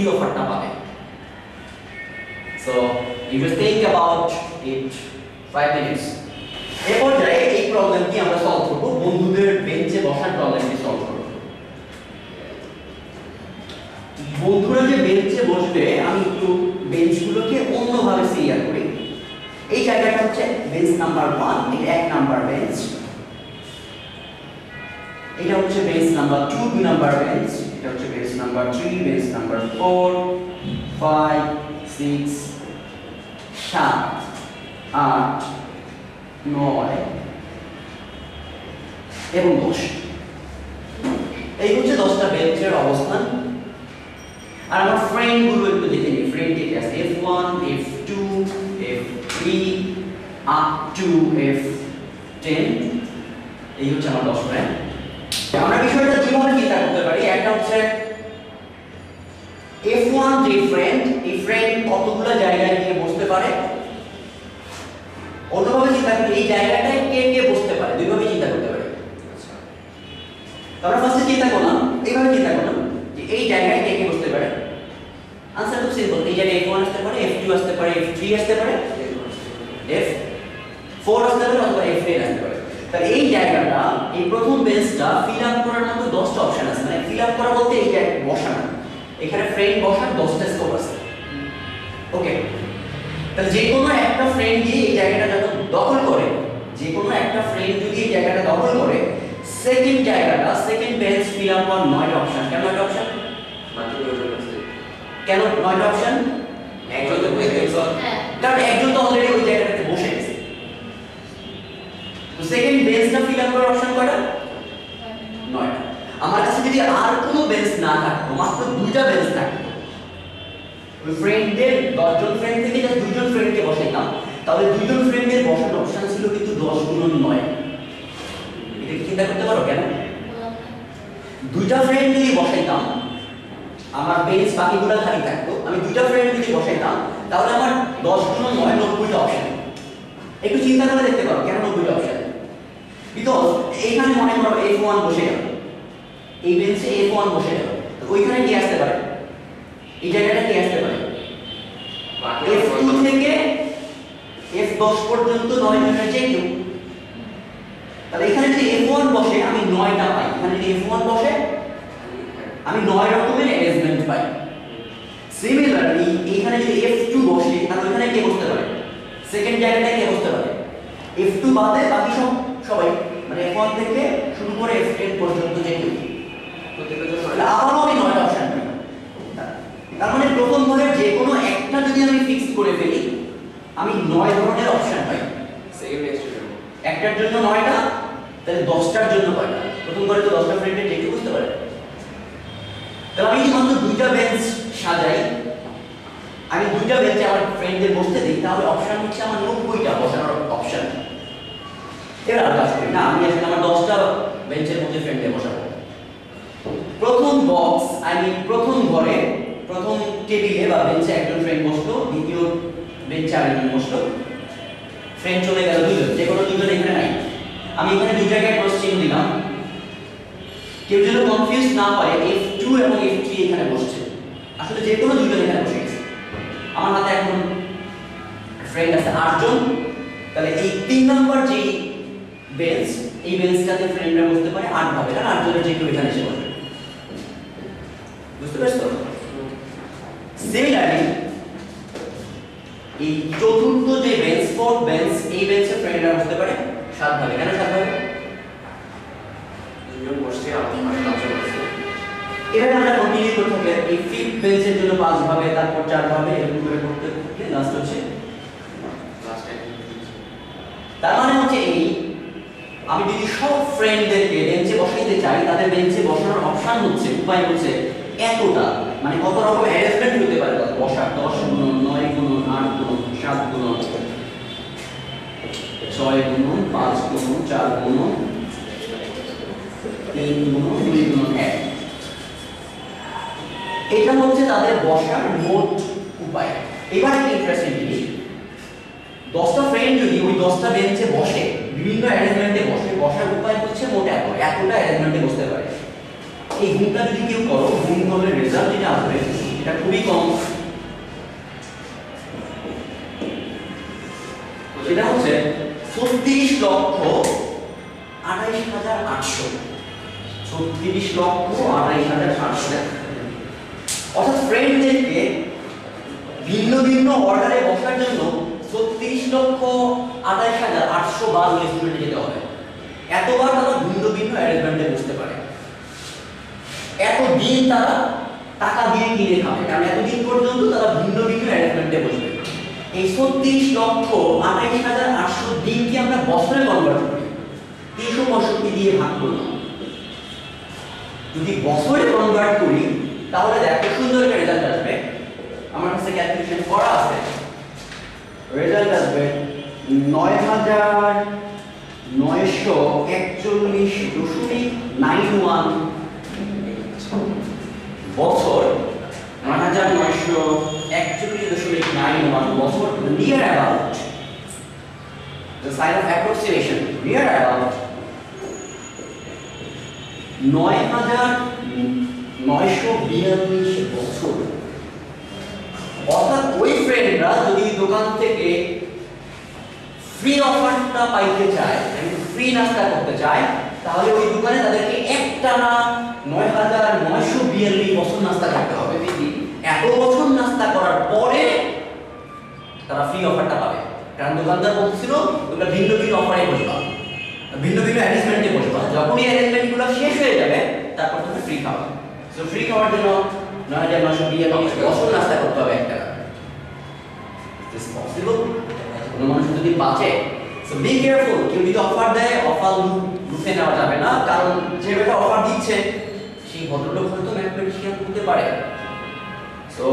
free offerটা পাবে so you just think about it 5 minutes এই পর্যায়ে এই প্রবলেমটি আমরা সলভ করব। বন্ধুদের বেঞ্চে বসার প্রবলেমটি সলভ করব। বন্ধুরা যে বেঞ্চে বসবে, আমি একটু বেঞ্চগুলোকে অন্যভাবে সিরিয়াল করি। এই জায়গাটা হচ্ছে বেঞ্চ নাম্বার ওয়ান এটা এক নাম্বার বেঞ্চ এটা হচ্ছে বেঞ্চ নাম্বার টু দুই নাম্বার বেঞ্চ এটা হচ্ছে bench number three bench number four five six সাত, আট, নয় এবং দশ। এই হচ্ছে দশটা বেঞ্চের অবস্থান। আর আমার ফ্রেন্ডগুলো একটু দেখে নিই। ফ্রেন্ড ঠিক আছে? F one F two F three up to F ten এই হচ্ছে আমার দশ ফ্রেন্ড আমরা বিষয়টা কীভাবে চিন্তা করতে পারি একটা হচ্ছে এফ ওয়ান যে ফ্রেন্ড এই ফ্রেন্ড কতগুলো জায়গায় গিয়ে বসতে পারে? অন্যভাবে চিন্তা করি এই জায়গাটায় কে কে বসতে পারে? দুইভাবে চিন্তা করতে পারি আমরা ফার্স্টে চিন্তা করলাম, এইভাবে চিন্তা করলাম যে এই জায়গায় কে কে বসতে পারে? আনসার খুব সিম্পল এই জায়গায় F1 আসতে পারে F2 আসতে পারে F3 আসতে পারে F4 আসতে পারে অথবা F10 আসতে পারে। তাহলে এই জায়গাটা, এই প্রথম বেঞ্চটা ফিল আপ করার মতো 10টা অপশন আছে। মানে ফিল আপ করা বলতে এই জায়গায় বসানো। এখানে ফ্রেন্ড বসার 10টা স্কোপ আছে। ওকে তাহলে যে কোনো একটা ফ্রেন্ড দিয়ে এই জায়গাটা যখন দখল করে যে কোনো একটা ফ্রেন্ড যদি এই জায়গাটা দখল করে সেকেন্ড জায়গাটা সেকেন্ড বেঞ্চ ফিল আপ হওয়ার নয়টা অপশন কেন নয়টা অপশন কেন নয়টা অপশন একজন তো হ্যাঁ কারণ একজন তো অলরেডি ওই জায়গাটাতে বসে গেছে। তো সেকেন্ড বেঞ্চটা ফিল আপ করার অপশন কয়টা? নয়টা। আমার কাছে যদি আর কোনো বেঞ্চ না থাকতো, মাত্র দুইটা বেঞ্চ থাকতো। ওই ফ্রেন্ডদের দশজন ফ্রেন্ড থেকে জাস্ট দুজন ফ্রেন্ডকে বসাইতাম। তাহলে দুজন ফ্রেন্ডের বসার অপশন ছিল কিন্তু দশ গুণন নয়। এটা কি চিন্তা করতে পারো কেন? দুইটা ফ্রেন্ড যদি বসাইতাম, আমার বেঞ্চ বাকিগুলো খালি থাকতো, আমি দুইটা ফ্রেন্ড যদি বসাইতাম, তাহলে আমার দশ গুণ নয়, নব্বইটা অপশন একটু চিন্তা করে দেখতে পারো কেন নব্বইটা অপশন বিকজ এইখানে মনে করো এফ ওয়ান বসে গেল। এই বেঞ্চে এফ ওয়ান বসে গেল। তো ওইখানে কি আসতে পারে? এই জায়গাটা কি আসতে পারে? এফ টু থেকে এফ দশ পর্যন্ত নয় জনের যে কেউ তাহলে এখানে যদি এফ ওয়ান বসে আমি নয়টা পাই। এখানে যদি এফ ওয়ান বসে আমি নয় রকমের অ্যারেঞ্জমেন্ট পাই। সিমিলারলি এখানে যদি F2 বসে তাহলে ওখানে কে বসতে পারে? সেকেন্ড জায়গাটায় কে বসতে পারে? F2 বাদে বাকি সব সবাই মানে F1 থেকে শুরু করে F10 পর্যন্ত যে কেউ আবারও আমি নয়টা অপশন পাই তার মানে প্রথম ঘরের যে কোনো একটা যদি আমি ফিক্স করে ফেলি আমি নয় ধরনের অপশন পাই একটার জন্য নয়টা তাহলে দশটার জন্য কয়টা প্রথম ঘরে তো দশটা ফ্রেন্ডের যে বুঝতে পারে তাহলে আমি যদি মাত্র দুইটা বেঞ্চ সাজাই আমি দুইটা বেঞ্চে আমার ফ্রেন্ডদের বসতে দিই তাহলে অপশন হচ্ছে আমার নব্বইটা বসানোর অপশন এবার আর কাজ করি না আমি আসলে আমার দশটা বেঞ্চের মধ্যে ফ্রেন্ডদের বসাবো প্রথম বক্স আই মিন প্রথম ঘরে প্রথম টেবিলে বা বেঞ্চে একজন ফ্রেন্ড বসল, দ্বিতীয় বেঞ্চে আরেকজন বসল। ফ্রেন্ড চলে গেল দুজন, যে কোনো দুজন এখানে নাই। আমি এখানে দুই জায়গায় ক্রস চিহ্ন দিলাম। কেউ যেন কনফিউজ না হয় F2 এবং F3 এখানে বসছে। আসলে যে কোনো দুজন এখানে বসে গেছে। আমার হাতে এখন ফ্রেন্ড আছে আটজন। তাহলে এই তিন নম্বর যে বেঞ্চ এই বেঞ্চটাতে ফ্রেন্ডরা বসতে পারে আট ভাবে। আর আটজনের যে কেউ এখানে এসে বসবে। বুঝতে পারছ? সিমিলারলি এই চতুর্থ যে বেঞ্চ ফোর্থ বেঞ্চ এই বেঞ্চে ফ্রেন্ডরা বসতে পারে সাত ভাবে কেন সাত ভাবে এভাবে আমরা কন্টিনিউ করতে থাকলে এই ফিফথ বেঞ্চের জন্য পাঁচ ভাবে তারপর চার ভাবে এরকম করে করতে থাকলে লাস্ট হচ্ছে। তার মানে হচ্ছে এই আমি যদি সব ফ্রেন্ডদেরকে বেঞ্চে বসাইতে চাই তাদের বেঞ্চে বসানোর অপশন হচ্ছে উপায় হচ্ছে এতটা। মানে কত রকম অ্যারেঞ্জমেন্ট হতে পারে? বসার দশ গুণ নয় গুণ আট গুণ সাত গুণ ছয় গুণ পাঁচ গুণ চার গুণ তিন গুণ দুই গুণ এক। এটা হচ্ছে তাদের বসার মোট উপায়। এবার একটা ইন্টারেস্টিং জিনিস। দশটা ফ্রেন্ড যদি ওই দশটা বেঞ্চে বসে, বিভিন্ন অ্যারেঞ্জমেন্টে বসে, বসার উপায় হচ্ছে মোট এত। এতটা অ্যারেঞ্জমেন্টে পারে এই গুণটা যদি কেউ করো গুণ করলে রেজাল্ট যেটা আসবে, এটা খুবই কম। হচ্ছে ছত্রিশ লক্ষ আঠাইশ হাজার আটশো। ছত্রিশ লক্ষ আঠাইশ হাজার আটশো। অর্থাৎ ফ্রেন্ডদেরকে ভিন্ন ভিন্ন অর্ডারে বসার জন্য ছত্রিশ লক্ষ আঠাইশ হাজার আটশো বার রেস্টুরেন্টে যেতে হবে। এতবার তারা ভিন্ন ভিন্ন অ্যারেঞ্জমেন্টে বসতে পারে। এতদিন তারা টাকা দিয়ে কিনে খাবে। কারণ এতদিন পর্যন্ত তারা ভিন্ন ভিন্ন অ্যারেঞ্জমেন্টে বসবে। এই ছত্রিশ লক্ষ আঠাইশ হাজার আটশো দিনকে আমরা বছরে কনভার্ট করি। তিনশো পঁয়ষট্টি দিয়ে ভাগ করলাম যদি বছরে কনভার্ট করি, তাহলে দেখো সুন্দর একটা রেজাল্ট আসবে। আমার কাছে ক্যালকুলেশন করা আছে। রেজাল্ট আসবে নয় হাজার নয়শো একচল্লিশ দশমিক নাইন ওয়ান বছর নয় হাজার নয়শো একচল্লিশ দশমিক নাইন ওয়ান বছর near about the sign of approximation, near about নয় হাজার নয়শো বিয়াল্লিশ বছর। অর্থাৎ ওই ফ্রেন্ডরা যদি দোকান থেকে ফ্রি অফারটা পাইতে চায় ফ্রি নাস্তা করতে চায় তাহলে ওই দোকানে তাদেরকে একটা একটানা নয় হাজার নয়শো বিয়াল্লিশ বছর নাস্তা করতে হবে এত বছর নাস্তা করার পরে তারা ফ্রি অফারটা পাবে। কারণ দোকানদার বলছিল তোমরা ভিন্ন ভিন্ন অফারে বসবা। ভিন্ন ভিন্ন অ্যারেঞ্জমেন্টে বসবা। যখনই অ্যারেঞ্জমেন্টগুলো শেষ হয়ে যাবে, তারপর তুমি ফ্রি খাওয়া সো ফ্রি খাওয়ার জন্য নয় হাজার নশো বিয়াল্লিশ বছর নাস্তা করতে হবে একটা কোনো মানুষ যদি বাঁচে সো বি কেয়ারফুল কেউ যদি অফার দেয় অফার লুফে নেওয়া যাবে না, কারণ যে বেটা অফার দিচ্ছে, সেই ভদ্রলোক হয়তো ম্যাথমেটিশিয়ান হতে পারে। সো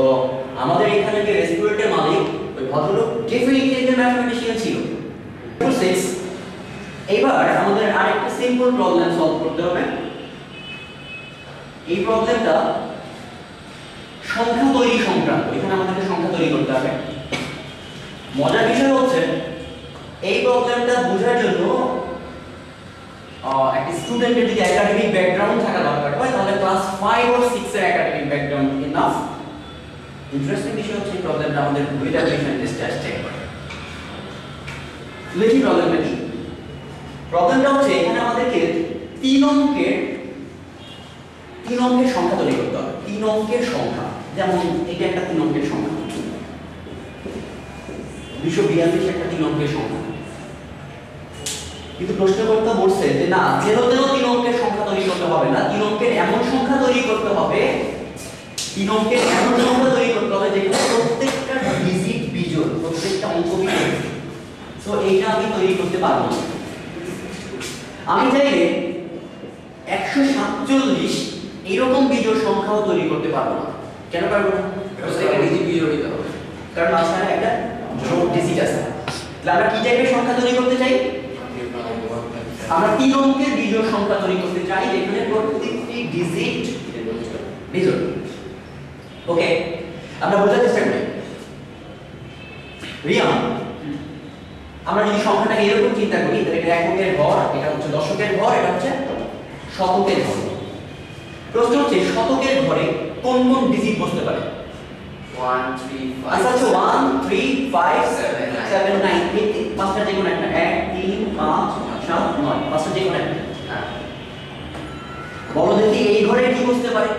আমাদের এখানে যে রেস্টুরেন্টের মালিক, ওই ভদ্রলোক ডেফিনেটলি একজন ম্যাথমেটিশিয়ান ছিল। এবার আমাদের আরেকটা সিম্পল প্রবলেম সলভ করতে হবে। এই প্রবলেমটা সংখ্যা তৈরি সংক্রান্ত, এখানে আমাদেরকে সংখ্যা তৈরি করতে হবে। মজার বিষয় হচ্ছে, এই প্রবলেমটা বোঝার জন্য একটা স্টুডেন্টের যদি একাডেমিক ব্যাকগ্রাউন্ড থাকা দরকার হয়, তাহলে ক্লাস ফাইভ আর সিক্স এর একাডেমিক ব্যাকগ্রাউন্ড ইনাফ ইন্টারেস্টিং বিষয় হচ্ছে প্রবলেমটা আমাদের দুইটা ডিভিশন টেস্টে আসছে দেখি প্রবলেমটা কি প্রবলেমটা হচ্ছে এখানে আমাদেরকে তিন অঙ্কের তিন অঙ্কের সংখ্যা তৈরি করতে হবে। তিন অঙ্কের সংখ্যা। যেমন এটা একটা তিন অঙ্কের সংখ্যা। দুশো বিয়াল্লিশ একটা তিন অঙ্কের সংখ্যা। কিন্তু প্রশ্নকর্তা বলছে যে না যেন তেন তিন অঙ্কের সংখ্যা তৈরি করতে হবে না? তিন অঙ্কের এমন সংখ্যা তৈরি করতে হবে তিন অঙ্কের এমন সংখ্যা তৈরি করতে হবে যেখানে প্রত্যেকটা ডিজিট বিজোড় প্রত্যেকটা অঙ্ক বিজোড়। সো এইটা আমি তৈরি করতে পারব না। আমি চাইলে একশো সাতচল্লিশ এরকম বিজোড় সংখ্যাও তৈরি করতে পারব না। কেন পারব না? প্রত্যেকটা ডিজিট বিজোড় দিতে হবে। কারণ মাঝখানে একটা জোড় ডিজিট আছে। তাহলে আমরা কি টাইপের সংখ্যা তৈরি করতে চাই? আমরা তিন অঙ্কের বিজোড় সংখ্যা তৈরি করতে চাই যেখানে প্রত্যেকটি ডিজিট বিজোড়। ওকে আমরা বোঝার চেষ্টা করি। রিয়াম আমরা যদি সংখ্যাটাকে এরকম চিন্তা করি তাহলে এটা এককের ঘর এটা হচ্ছে দশকের ঘর এটা হচ্ছে শতকের ঘর প্রশ্ন হচ্ছে শতকের ঘরে কোন কোন ডিজিট বসতে পারে? আচ্ছা হচ্ছে one three five seven nine পাঁচটা যে কোনো একটা। এক তিন পাঁচ সাত নয় পাঁচটা যে কোনো একটা। হ্যাঁ। বলো দেখি এই ঘরে কি বুঝতে পারে?